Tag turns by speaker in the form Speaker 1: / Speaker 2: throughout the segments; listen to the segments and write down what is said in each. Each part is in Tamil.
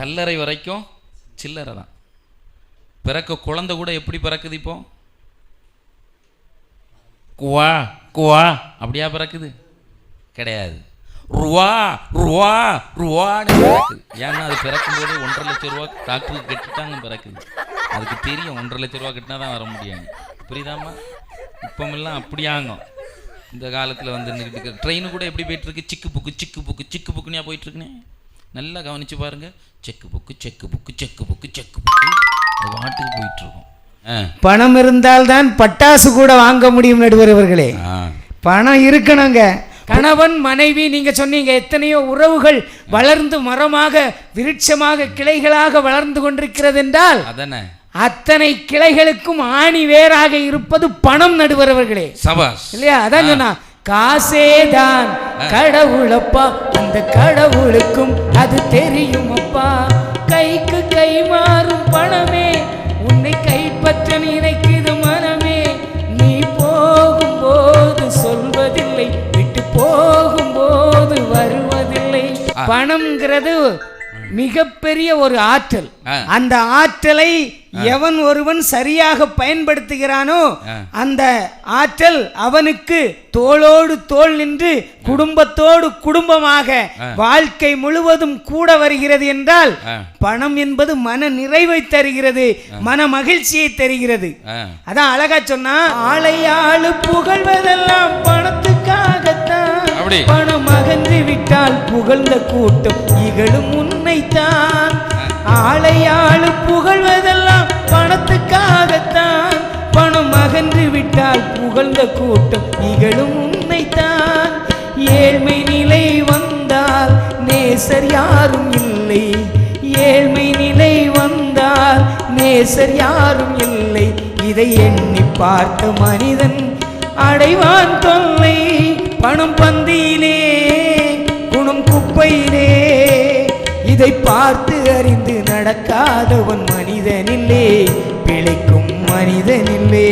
Speaker 1: கல்லறை வரைக்கும் சில்லறை தான். பிறக்க குழந்தை கூட எப்படி பிறக்குது இப்போ? குவா குவா. அப்படியா பிறக்குது? கிடையாது. ருவா ருவா ருவான்னு பிறக்குது. ஏன்னா அது பிறக்கும்போது ஒன்றரை லட்ச ரூபா டாக்டருக்கு கட்டிட்டாங்க பிறக்குது. அதுக்கு தெரியும் ஒன்றரை லட்ச ரூபா கட்டினா தான் வர முடியும். புரியுதாம்மா? இப்பமெல்லாம் அப்படியாங்கும் இந்த காலத்தில் வந்து நின்றுக்கிட்டு ட்ரெயின் கூட எப்படி போயிட்டுருக்கு சிக்கு புக்கு சிக்கு புக்கு சிக்கு புக்குனியா போயிட்டுருக்குனே நல்லா கவனிச்சு பாருங்க. Cheque book cheque book cheque book cheque book. அது வாட்டுக்கு போயிட்டு இருக்கும் ஆ.
Speaker 2: பணம் இருந்தால்தான் பட்டாசு கூட வாங்க முடியும் நடுவர் அவர்களே பணம் இருக்கணுங்க. கணவன் மனைவி நீங்க சொன்னீங்க எத்தனையோ உறவுகள் வளர்ந்து மரமாக விருட்சமாக கிளைகளாக வளர்ந்து கொண்டிருக்கிறது என்றால்
Speaker 1: அதானே
Speaker 2: அத்தனை கிளைகளுக்கும் ஆணி வேராக இருப்பது பணம் நடுவரவர்களே
Speaker 1: சபாஸ்
Speaker 2: இல்லையா? அதான் சொன்னா காசேதான். கடவுளப்பா அந்த கடவுளுக்கும் அது தெரியும் அப்பா கைக்கு கை மாறும் பணமே உன்னை கைப்பற்ற நினைக்குது மனமே. நீ போகும்போது சொல்வதில்லை விட்டு போகும்போது வருவதில்லை. பணம்ங்கிறது மிகப்பெரிய ஒரு ஆற்றல். அந்த ஆற்றலை எவன் ஒருவன் சரியாக பயன்படுத்துகிறானோ. அந்த ஆற்றல் அவனுக்கு தோளோடு தோள் நின்று குடும்பத்தோடு குடும்பமாக வாழ்க்கை முழுவதும் கூட வருகிறது என்றால். பணம் என்பது மன நிறைவை தருகிறது மன மகிழ்ச்சியை தருகிறது. அதான் அழகா சொன்னா ஆளையாளு புகழ்வதெல்லாம்
Speaker 1: அப்படி.
Speaker 2: பணம் அகன்று விட்டால் புகழ்ந்த கூட்டம் இகழும் உன்னைத்தான். ஆளையாளு புகழ்வதெல்லாம் பணத்துக்காகத்தான். பணம் அகன்று விட்டால் புகழ்ந்த கூட்டம் இகழும் உன்னைத்தான். ஏழ்மை நிலை வந்தால் நேசர் யாரும் இல்லை. ஏழ்மை நிலை வந்தால் நேசர் யாரும் இல்லை. இதை எண்ணி பார்த்த மனிதன் அடைவான் தொல்லை. பணம் பந்தியிலே குணம் குப்பையிலே. இதை பார்த்து அறிந்து நடக்காதவன் மனிதனில்லே பிழைக்கும் மனிதனில்லே.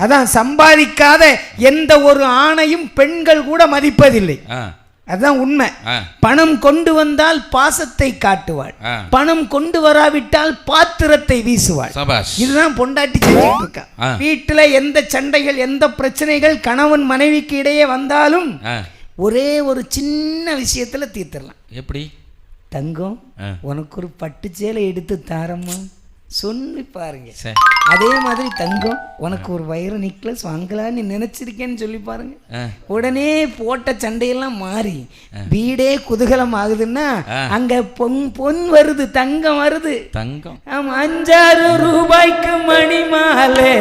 Speaker 2: அதான் சம்பாதிக்காத எந்த ஒரு ஆணையும் பெண்கள் கூட மதிப்பதில்லை.
Speaker 1: ஆ.
Speaker 2: அதுதான் உண்மை. பணம் கொண்டு வந்தால் பாசத்தை காட்டுவாள். பணம் கொண்டு வராவிட்டால் பாத்திரத்தை வீசுவாள். இதுதான் பொண்டாட்டி செஞ்சுட்டு இருக்கா. வீட்டுல எந்த சண்டைகள் எந்த பிரச்சனைகள் கணவன் மனைவிக்கு இடையே வந்தாலும் ஒரே ஒரு சின்ன விஷயத்துல தீர்த்திடலாம்.
Speaker 1: எப்படி?
Speaker 2: தங்கம். உனக்கு ஒரு பட்டு சேலை எடுத்து தாரம்மா. சொல்லி பாருங்க.
Speaker 1: சரி
Speaker 2: அதே மாதிரி தங்கம் உனக்கு ஒரு வைர நெக்லஸ் வாங்கலான்னு நினைச்சிருக்கேன்னு சொல்லி பாருங்க. உடனே போட்ட சண்டையெல்லாம் மாறி வீடே குதூகலம் ஆகுதுன்னா. அங்க பொன் பொன் வருது தங்கம் வருது.
Speaker 1: தங்கம்.
Speaker 2: ஆமா அஞ்சாறு ரூபாய்க்கு மணி மாலை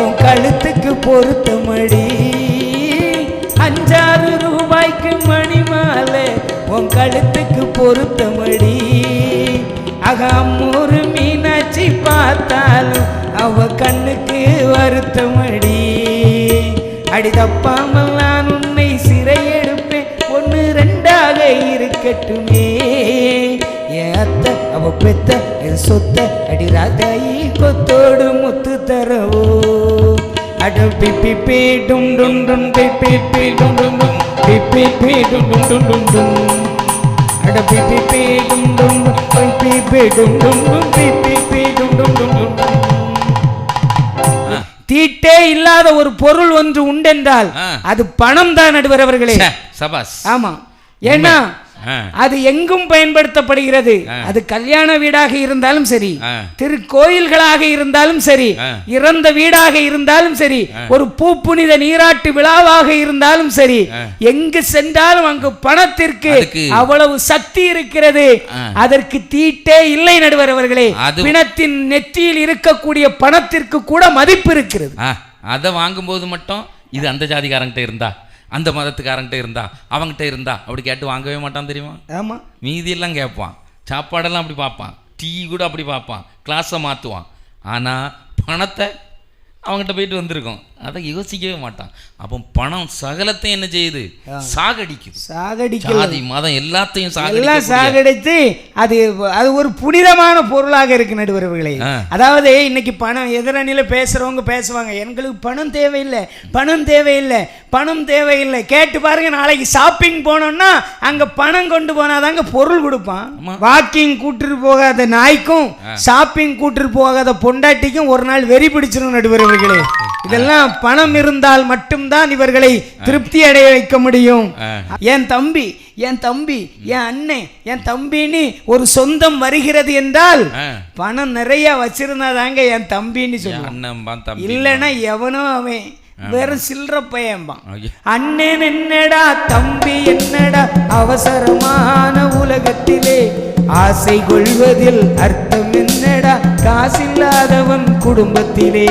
Speaker 2: உன் கழுத்துக்கு பொருத்த மடி அஞ்சாறு ரூபாய்க்கு மணி மாலை உன் கழுத்துக்கு பொருத்த மடி அகமூறு தப்பாமல் நான் உன்னை சிறை எடுப்பேன் ஒன்று ரெண்டாக இருக்கட்டுமே என் அத்தை அவ பெத்த என் சொத்த அடி ராதாயி கொத்தோடு முத்து தரவோ அட பிப்பி பே டும் டும் டும் பிப்பி பே டும் டும் டும் பிப்பி பே டும் டும் டும் டும் டும் அட பிப்பி பே டும் டும் டும் பிப்பி பே டும் டும் டும் பிப்பி பே டும் டும் டும் டும் டும் தீட்டே இல்லாத ஒரு பொருள் ஒன்று உண்டென்றால். அது பணம் தான் நடுவர் அவர்களே.
Speaker 1: சபாஸ்.
Speaker 2: ஆமா. ஏன்னா அது எங்கும் பயன்படுத்தப்படுகிறது. அது கல்யாண வீடாக இருந்தாலும் சரி. திருக்கோயில்களாக இருந்தாலும் சரி. இறந்த வீடாக இருந்தாலும் சரி ஒரு பூப்புனித நீராட்டு விழாவாக இருந்தாலும் சரி. எங்கு சென்றாலும் அங்கு பணத்திற்கு அவ்வளவு சக்தி இருக்கிறது. அதற்கு தீட்டே இல்லை நடுவர் அவர்களே பிணத்தின் நெற்றியில் இருக்கக்கூடிய பணத்திற்கு கூட மதிப்பு இருக்கிறது
Speaker 1: அதை வாங்கும்போது மட்டும் இது அந்த ஜாதிக்காரங்கிட்ட இருந்தா அந்த மதத்துக்காரங்கிட்ட இருந்தா அவங்கிட்ட இருந்தா அப்படி கேட்டு வாங்கவே மாட்டான் தெரியுமா?
Speaker 2: ஆமா.
Speaker 1: மீதியெல்லாம் கேட்பான். சாப்பாடெல்லாம் அப்படி பார்ப்பான். டீ கூட அப்படி பார்ப்பான். கிளாஸை மாற்றுவான். ஆனால் பணத்தை அவங்ககிட்ட போயிட்டு வந்திருக்கோம். அதை யோசிக்கவே மாட்டான். அப்போ பணம் சகலத்தையும் என்ன செய்யுது? சாகடிக்குது.
Speaker 2: சாகடிக்கல
Speaker 1: ஜாதி மதம் எல்லாத்தையும்
Speaker 2: எல்லாம் சாகடித்து அது அது ஒரு புனிதமான பொருளாக இருக்கு நடுவர்களே. அதாவது இன்னைக்கு பணம் எதிரணியில் பேசுறவங்க பேசுவாங்க. எங்களுக்கு பணம் தேவையில்லை. பணம் தேவையில்லை. பணம் தேவையில்லை. கேட்டு பாருங்க நாளைக்கு ஷாப்பிங் போனோம்னா அங்க பணம் கொண்டு போனாதாங்க பொருள் கொடுப்பான். வாக்கிங் கூட்டிட்டு போகாத நாய்க்கும் ஷாப்பிங் கூட்டிட்டு போகாத பொண்டாட்டிக்கும் ஒரு நாள் வெறி பிடிச்சிரும் நடுவர்களே இதெல்லாம் பணம் இருந்தால் மட்டும்தான் இவர்களை திருப்தி அடைய வைக்க முடியும். என் தம்பி என் தம்பி என் அண்ணன் என் தம்பின்னு ஒரு சொந்தம் வருகிறது என்றால். பணம் நிறைய வச்சிருந்தாதாங்க என் தம்பின்னு சொல்லுவான் இல்லைன்னா எவனோ அவன் வெறும் சில்லற பையன்பான். அண்ணன் என்னடா தம்பி என்னடா அவசரமான உலகத்திலே ஆசை கொள்வதில் அர்த்தம் என்னடா? காசில்லாதவன் குடும்பத்திலே.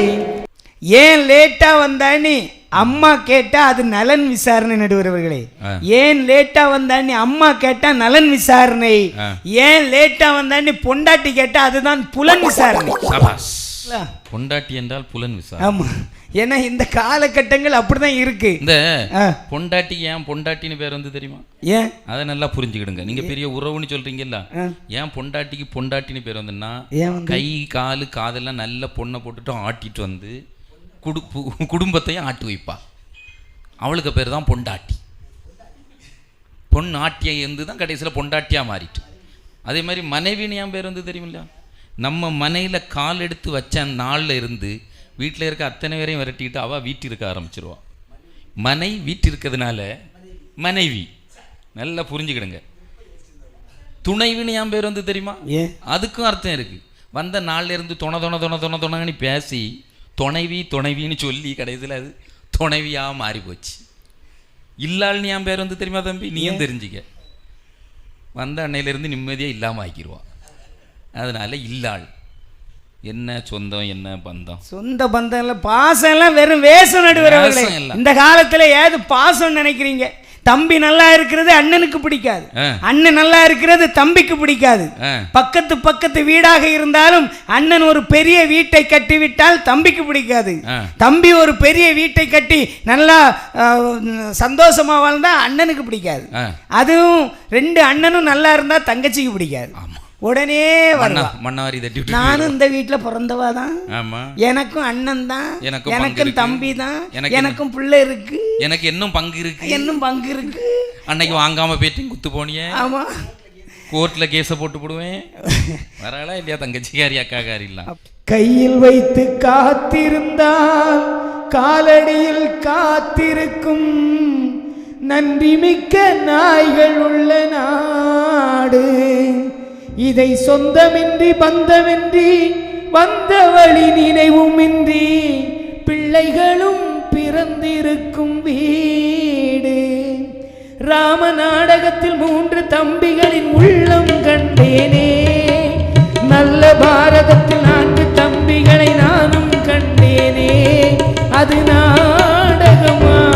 Speaker 2: ஏன் லேட்டா வந்தானி அம்மா கேட்டா அது நலன் விசாரணை நடுவர்களே. ஏன் லேட்டா வந்தானி அம்மா கேட்டா நலன் விசாரணை. ஏன் லேட்டா வந்தானி பொண்டாட்டி கேட்டா அதுதான் புலன் விசாரணை.
Speaker 1: பொண்டாட்டி என்றால் புலன் விசாரணை.
Speaker 2: ஆமா. ஏன்னா இந்த காலகட்டங்கள் அப்படிதான் இருக்கு.
Speaker 1: இந்த. பொண்டாட்டிக்கு ஏன் பொண்டாட்டின்னு பேர் வந்து தெரியுமா?
Speaker 2: ஏன்?
Speaker 1: அதை நல்லா புரிஞ்சுக்கிடுங்க. நீங்க பெரிய உறவுன்னு சொல்றீங்கல்ல. ஏன் பொண்டாட்டிக்கு பொண்டாட்டின்னு பேர் வந்துன்னா கை காலு காதெல்லாம் நல்ல பொண்ணை போட்டுட்டு ஆட்டிட்டு வந்து குடு குடும்பத்தையும் ஆட்டி வைப்பா. அவளுக்கு பேர் தான் பொண்டாட்டி. பொண்ணு ஆட்டியை இருந்து தான் கடைசியில் பொண்டாட்டியாக மாறிட்டு. அதே மாதிரி மனைவின்னு ஏன் பேர் வந்து தெரியுமில்ல? நம்ம மனையில் கால் எடுத்து வச்ச நாளில் இருந்து வீட்டில் இருக்க அத்தனை பேரையும் விரட்டிட்டு அவள் வீட்டு இருக்க ஆரம்பிச்சிருவா. மனை வீட்டு இருக்கிறதுனால மனைவி. நல்லா புரிஞ்சுக்கிடுங்க. துணைவின்னு ஏன் பேர் வந்து தெரியுமா? அதுக்கும் அர்த்தம் இருக்கு. வந்த நாள்ல இருந்து தொண தொண தொண தொண தொணன்னு பேசி துணைவி துணைவின்னு சொல்லி கடைசியில் அது துணைவியா மாறி போச்சு இல்லாள்னு என் பேர் வந்து தெரியுமா தம்பி? நீயும் தெரிஞ்சுக்க. வந்த அன்னையிலேருந்து நிம்மதியாக இல்லாமல் ஆக்கிடுவான் அதனால இல்லாள். என்ன சொந்தம் என்ன பந்தம்?
Speaker 2: சொந்த பந்தம் இல்ல பாசம் எல்லாம் வெறும் வேஷம்
Speaker 1: இல்ல.
Speaker 2: இந்த காலத்துல ஏது பாசம் நினைக்கிறீங்க? தம்பி நல்லா இருக்கிறது அண்ணனுக்கு பிடிக்காது. அண்ணன் நல்லா இருக்கிறது தம்பிக்கு பிடிக்காது. பக்கத்து பக்கத்து வீடாக இருந்தாலும் அண்ணன் ஒரு பெரிய வீட்டை கட்டிவிட்டால் தம்பிக்கு பிடிக்காது. தம்பி ஒரு பெரிய வீட்டை கட்டி நல்லா சந்தோஷமா வாழ்ந்தா அண்ணனுக்கு பிடிக்காது. அதுவும் ரெண்டு அண்ணனும் நல்லா இருந்தா தங்கச்சிக்கு பிடிக்காது. உடனே
Speaker 1: மண்ணாரி தட்டி
Speaker 2: நானும் இந்த வீட்டுல பிறந்தவா தான். எனக்கும் அண்ணன் தான்.
Speaker 1: எனக்கும்.
Speaker 2: தம்பி தான்.
Speaker 1: எனக்கு
Speaker 2: எனக்கும் பிள்ளை இருக்கு.
Speaker 1: எனக்கு இன்னும் பங்கு இருக்கு.
Speaker 2: என்னும் பங்கு இருக்கு.
Speaker 1: அன்னைக்கு வாங்காம போயிட்டு குத்து போனியே.
Speaker 2: ஆமா.
Speaker 1: கோர்ட்ல கேஸை போட்டு போடுவேன். வராளா இல்லையா தங்கச்சிக்காரி அக்காக்காரி இல்லாம்
Speaker 2: கையில் வைத்து காத்திருந்தால் காலடியில் காத்திருக்கும் நன்றி மிக்க நாய்கள் உள்ள நாடு. இதை சொந்தமின்றி பந்தமின்றி வந்த வழி நினைவுமின்றி பிள்ளைகளும் பிறந்திருக்கும் வீடு. ராம நாடகத்தில் மூன்று தம்பிகளின் உள்ளம் கண்டேனே. நல்ல பாரதத்தில் நான்கு தம்பிகளை நானும் கண்டேனே. அது நாடகமா?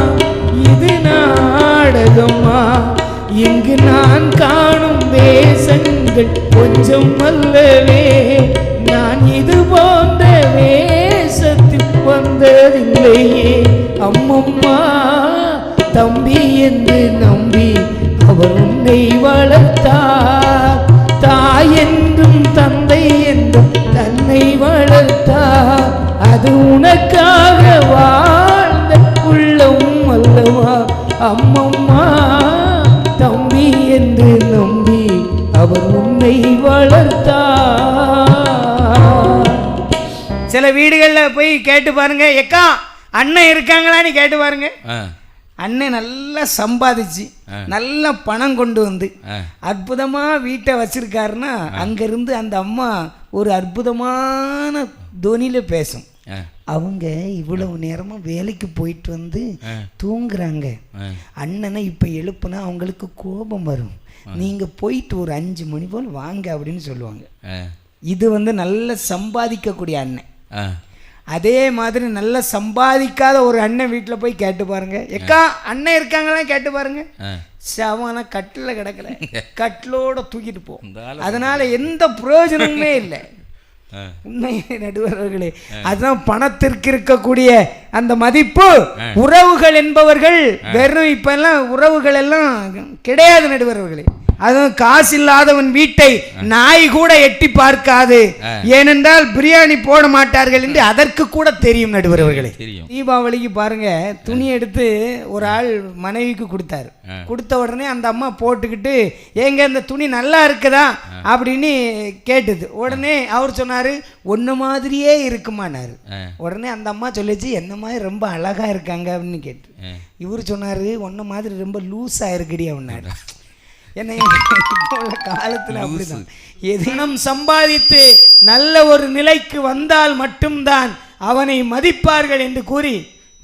Speaker 2: இது நாடகமா? இங்கு நான் காணும் வேஷங்கள் கொஞ்சம் அல்லவே நான் இது போன்ற வேஷத்தில் வந்ததில்லையே. அம்மம்மா தம்பி என்று நம்பி அவர் உன்னை வளர்த்தார். தாய் என்றும் தந்தை என்றும் தன்னை வளர்த்தார். அது உனக்காகவா? சில வீடுகளில் போய் கேட்டு பாருங்க. எக்கா அண்ணன் இருக்காங்களான்னு கேட்டு பாருங்க. அண்ணன் நல்லா சம்பாதிச்சு. நல்ல பணம் கொண்டு வந்து
Speaker 1: ஆ.
Speaker 2: அற்புதமா வீட்டை வச்சிருக்காருன்னா அங்கிருந்து அந்த அம்மா ஒரு அற்புதமான தொனியில பேசும். அவங்க இவ்வளவு நேரமா வேலைக்கு போயிட்டு வந்து. தூங்குறாங்க. அண்ணனை இப்ப எழுப்புனா அவங்களுக்கு கோபம் வரும். நீங்க போயிட்டு ஒரு அஞ்சு மணி போல் வாங்க அப்படின்னு சொல்லுவாங்க. இது வந்து நல்ல சம்பாதிக்கக்கூடிய அண்ணன். அதே மாதிரி நல்லா சம்பாதிக்காத ஒரு அண்ணன் வீட்டில் போய் கேட்டு பாருங்க. எக்கா அண்ணன் இருக்காங்களா? கேட்டு பாருங்க. சவன கட்டில் கிடக்கல. கட்டிலோட தூக்கிட்டு போ. அதனால எந்த பிரயோஜனமுமே இல்லை. உண்மை நடுவர் அவர்களே அதுதான் பணத்திற்கு இருக்கக்கூடிய அந்த மதிப்பு. உறவுகள் என்பவர்கள் வெறும் இப்ப எல்லாம் உறவுகள் எல்லாம் கிடையாது நடுவர் அவர்களே அதுவும் காசு இல்லாதவன் வீட்டை நாய் கூட எட்டி பார்க்காது. ஏனென்றால் பிரியாணி போட மாட்டார்கள் என்று அதற்கு கூட தெரியும் நடுவர் அவர்களே.
Speaker 1: தெரியும்.
Speaker 2: தீபாவளிக்கு பாருங்க துணி எடுத்து ஒரு ஆள் மனைவிக்கு கொடுத்தாரு. கொடுத்த உடனே அந்த அம்மா போட்டுக்கிட்டு ஏங்க இந்த துணி நல்லா இருக்குதா? அப்படின்னு கேட்டுது. உடனே அவர் சொன்னாரு ஒன்று மாதிரியே இருக்குமானாரு உடனே அந்த அம்மா சொல்லிச்சு என்ன மாதிரி ரொம்ப அழகா இருக்காங்க? அப்படின்னு கேட்டு. இவர் சொன்னாரு ஒன்ன மாதிரி ரொம்ப லூஸா இருக்குடி அப்படின்னாரு. என்ன உள்ள காலத்துல அப்படிதான். எதினம் சம்பாதித்து நல்ல ஒரு நிலைக்கு வந்தால் மட்டும்தான் அவனை மதிப்பார்கள் என்று கூறி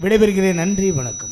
Speaker 2: விடைபெறுகிறேன். நன்றி வணக்கம்.